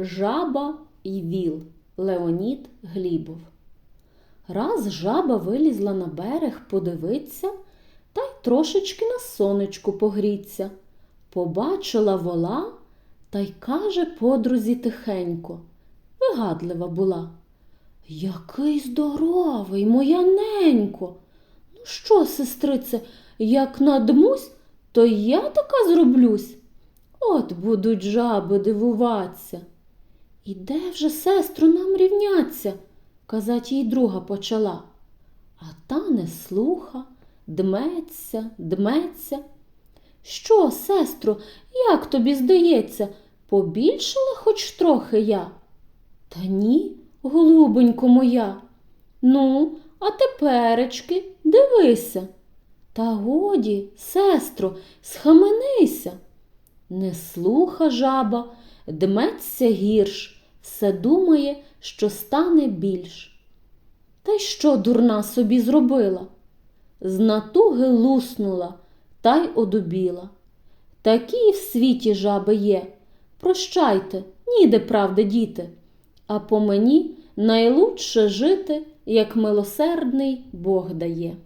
Жаба і віл Леонід Глібов. Раз жаба вилізла на берег подивиться та й трошечки на сонечку погріться. Побачила вола та й каже подрузі тихенько. Вигадлива була. Який здоровий, моя ненько. Ну що, сестрице, як надмусь, то я така зроблюсь. От будуть жаби дивуватися. І де вже, сестру, нам рівняться? казать їй друга почала. А та не слуха, дметься, дметься. Що, сестро, як тобі здається, побільшала хоч трохи я? Та ні, голубонько моя. Ну, а теперечки дивися. Та годі, сестро, схаменися. Не слуха жаба, дметься гірш, все думає, що стане більш. Та й що дурна собі зробила? З натуги луснула та й одубіла. Такі в світі жаби є. Прощайте, ніде правди діти, а по мені найлучше жити, як милосердний Бог дає.